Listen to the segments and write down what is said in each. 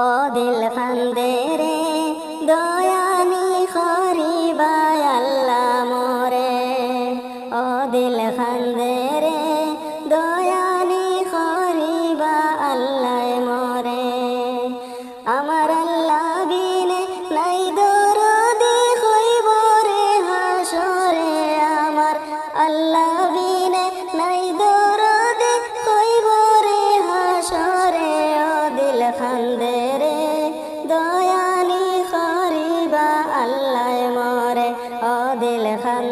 ও দিল ফান্দে রে দয়ানি খরিবাই আল্লাহ মোরে। ও দিল ফান্দে রে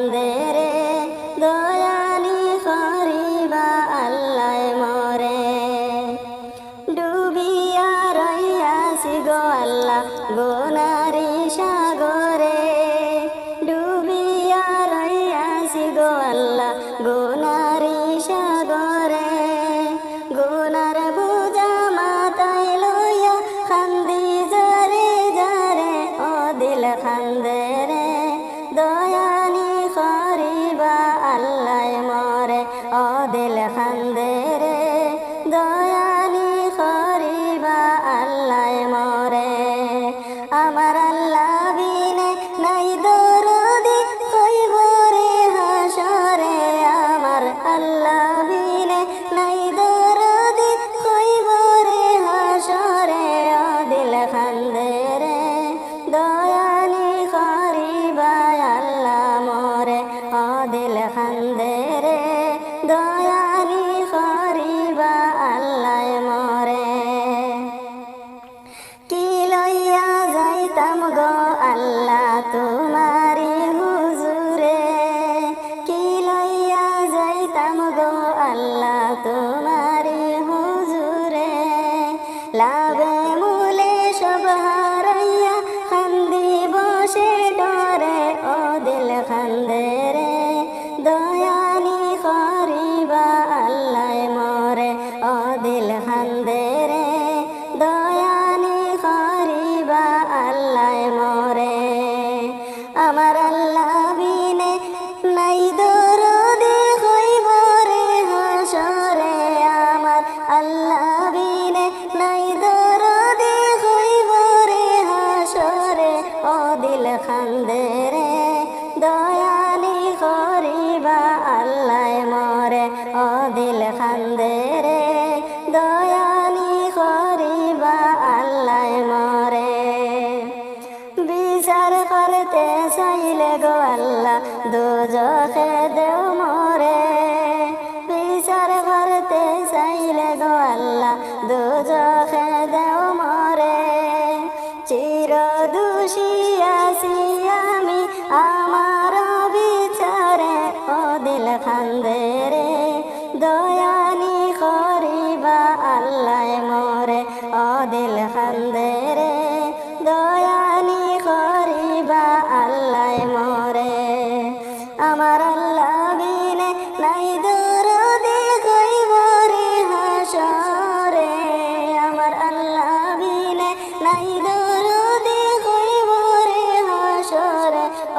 খান্দে রে দয়ানি খরিবা আল্লাহ মরে। ডুবিয়া রইয়াছি গো আল্লাহ গোনারি আল্লাহ আমার আল্লাহ নাই দরদি হইব রে হাসরে আমার আল্লাহ নাই দরদি হইব রে হাসরে ও দিল খান্দে রে দয়ানি করিবা আল্লাহ মরে ও দিল খান্দে বিচার করতে চাইলে গো আল্লাহ দুজখে দেও মরে। বিচার করতে চাইলে গো আল্লাহ দুজখে দেও মরে। চির দোষী আমি, আমার বিচারে ও দিল খান্দে।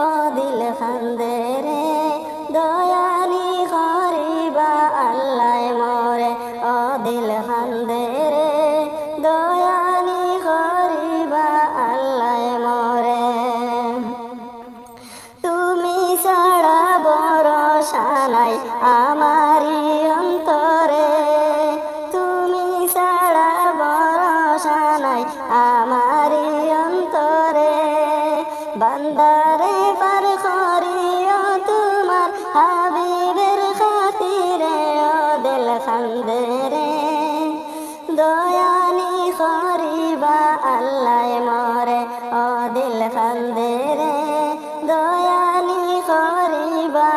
ও দিল খান্দে রে দয়ানি করিবা আল্লাহ মরে। ও দিল খান্দে রে দয়ানি করিবা আল্লাহ মরে। তুমি ছাড়া ভরসা নাই আমারি অন্তরে বান্দারে পার করিও তোমার হাবিবের খাতিরে ও দিল খান্দে রে দয়ানি করিবা, আল্লাহ মরে ও দিল খান্দে রে দয়ানি করিবা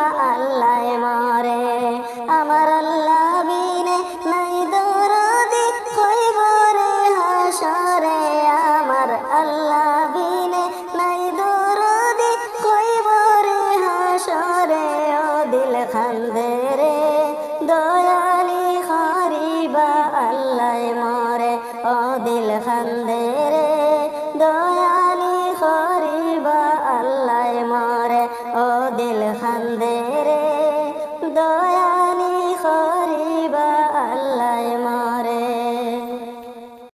দিল খান্দে